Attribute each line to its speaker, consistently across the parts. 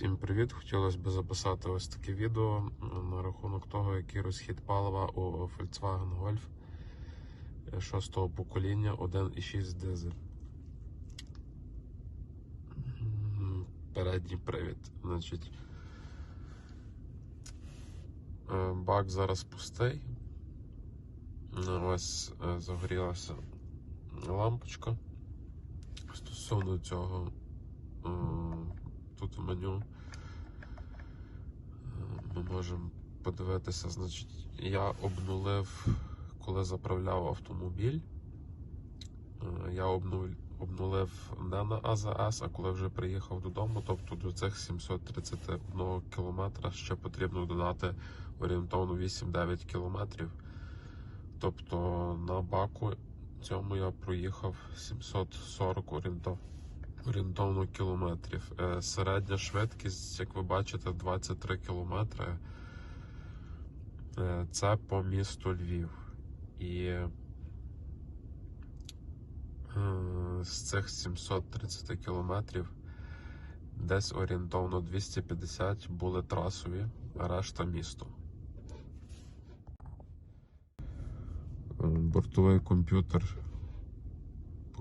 Speaker 1: Всім привіт! Хотілося б записати ось таке відео на рахунок того, який розхід палива у Volkswagen Golf 6 покоління 1,6 дизель. Передній привід. Значить, е, бак зараз пустий. Е, Ось е, загорілася лампочка. Стосовно цього е, тут в меню е, ми можемо подивитися, значить, я обнулив, коли заправляв автомобіль. е, Я обнулив не на АЗС, а коли вже приїхав додому, тобто до цих 731 кілометра ще потрібно додати орієнтовно 8-9 кілометрів. Тобто на баку цьому я проїхав 740 орієнтовно орієнтовно кілометрів. Е, Середня швидкість, як ви бачите, 23 кілометри. Е, Це по місту Львів. І е, з цих 730 кілометрів десь орієнтовно 250 були трасові, а решта місто. Бортовий комп'ютер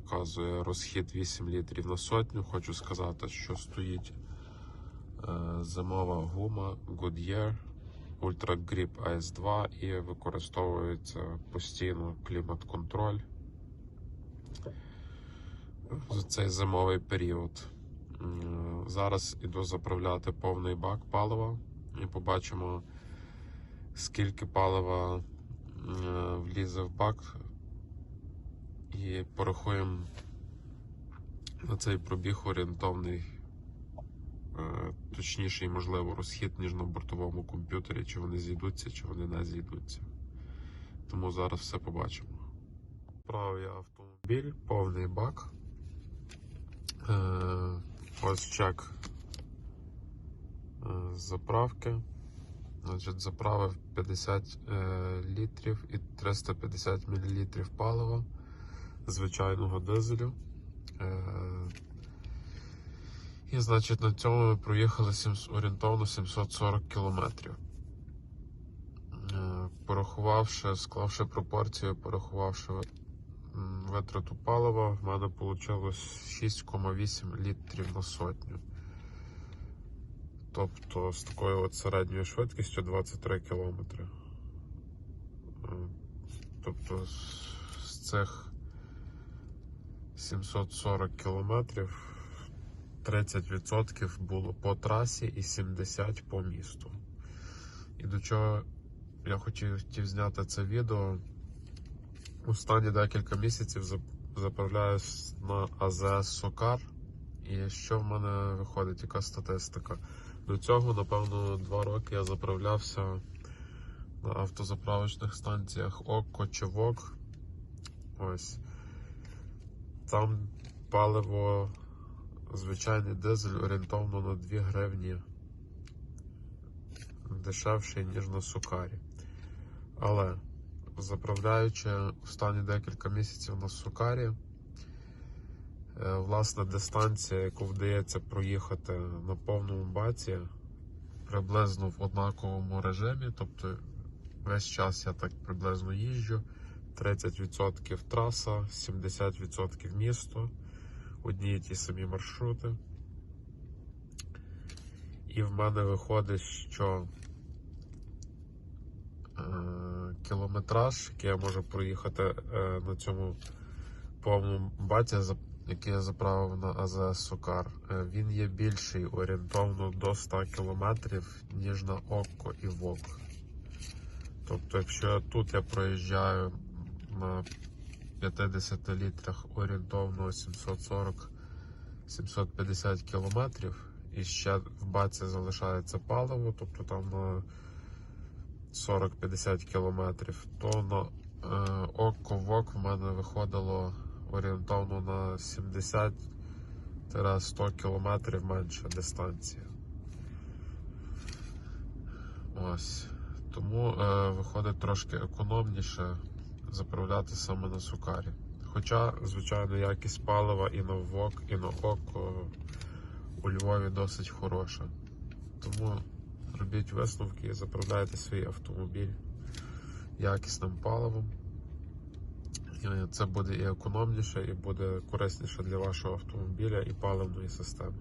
Speaker 1: показує розхід 8 літрів на сотню. Хочу сказати, що стоїть е, зимова гума Goodyear Ultra Grip AS2 і використовується постійно клімат-контроль за цей зимовий період. Зараз іду заправляти повний бак палива і побачимо, скільки палива влізе в бак і порахуємо на цей пробіг орієнтовний, е, точніший, можливо, розхід, ніж на бортовому комп'ютері, чи вони зійдуться, чи вони не зійдуться. Тому зараз все побачимо. Правий автомобіль, повний бак. Е, Ось чек е, заправки. Значить, заправив 50 е, літрів і 350 мл палива звичайного дизелю. Е, І, значить, на цьому ми проїхали 7, орієнтовно 740 кілометрів. Е, Порахувавши, склавши пропорцію, порахувавши витрату палива, в мене вийшло 6,8 літрів на сотню. Тобто з такою от середньою швидкістю 23 кілометри. Е, Тобто з цих 740 кілометрів 30% було по трасі і 70% по місту. І до чого я хотів, зняти це відео. Останні декілька місяців зап- заправляюсь на АЗС Сокар. І що в мене виходить, яка статистика? До цього, напевно, два роки я заправлявся на автозаправочних станціях Окко чи ВОК. Ось. Там паливо, звичайний дизель орієнтовно на 2 гривні дешевший, ніж на сукарі. Але заправляючи останні декілька місяців на сукарі, е, власне, дистанція, яку вдається проїхати на повному баці, приблизно в однаковому режимі, тобто весь час я так приблизно їжджу. 30% траса, 70% місто, одні і ті самі маршрути. І в мене виходить, що е, кілометраж, який я можу проїхати е, на цьому повному баті, який я заправив на АЗС Сокар, е, він є більший орієнтовно до 100 кілометрів, ніж на Окко і ВОК. Тобто, якщо тут я проїжджаю на 50 літрах орієнтовно 740-750 кілометрів, і ще в баці залишається паливо, тобто там на 40-50 кілометрів, то на е, око вок в мене виходило орієнтовно на 70-100 кілометрів менша дистанція. Ось. Тому е, виходить трошки економніше заправляти саме на сукарі. Хоча, звичайно, якість палива і на ВОК, і на ОКО у Львові досить хороша. Тому робіть висновки і заправляйте свій автомобіль якісним паливом. Це буде і економніше, і буде корисніше для вашого автомобіля і паливної системи.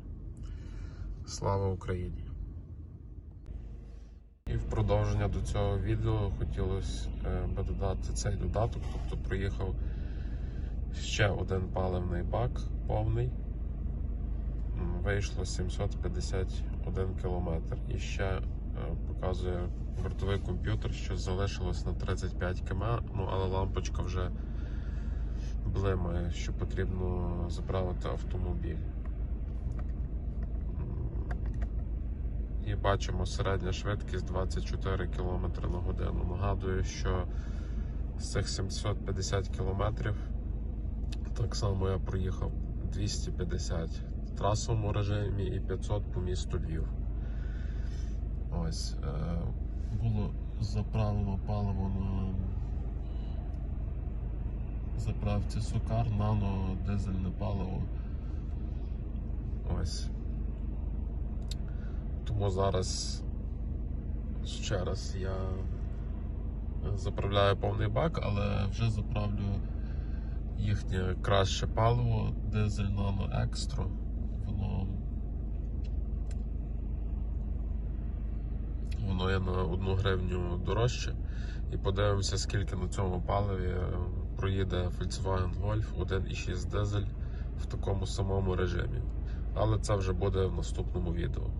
Speaker 1: Слава Україні! І в продовження до цього відео хотілося е, би додати цей додаток, тобто проїхав ще один паливний бак повний. Вийшло 751 кілометр. І ще е, показує бортовий комп'ютер, що залишилось на 35 км, ну але лампочка вже блимає, що потрібно заправити автомобіль. М, І бачимо середня швидкість 24 км на годину. Нагадую, що з цих 750 км так само я проїхав 250 в трасовому режимі і 500 по місту Львів. Ось е, було заправлено паливо на заправці Сукар, нано дизельне паливо. Ось. Тому зараз ще раз я заправляю повний бак, але вже заправлю їхнє краще паливо, дизель Nano Extra. Воно, воно є на 1 гривню дорожче. І подивимося, скільки на цьому паливі проїде Volkswagen Golf 1.6 дизель в такому самому режимі. Але це вже буде в наступному відео.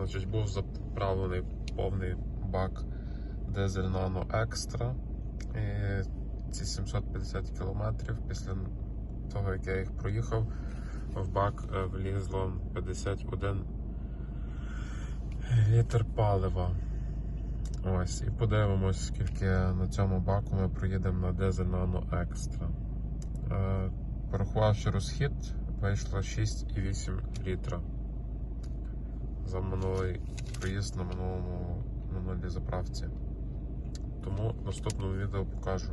Speaker 1: Значить, був заправлений повний бак дизель Nano Extra. І ці 750 кілометрів після того, як я їх проїхав, в бак е, влізло 51 літр палива. Ось, і подивимось, скільки на цьому баку ми проїдемо на дизель Nano Extra. Е, Порахувавши розхід, вийшло 6,8 літра за минулий проїзд на минулому минулій заправці. Тому в наступному відео покажу,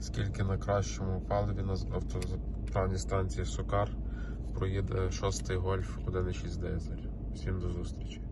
Speaker 1: скільки на кращому паливі на автозаправній станції Сокар проїде 6-й гольф 1.6 дизель. Всім до зустрічі!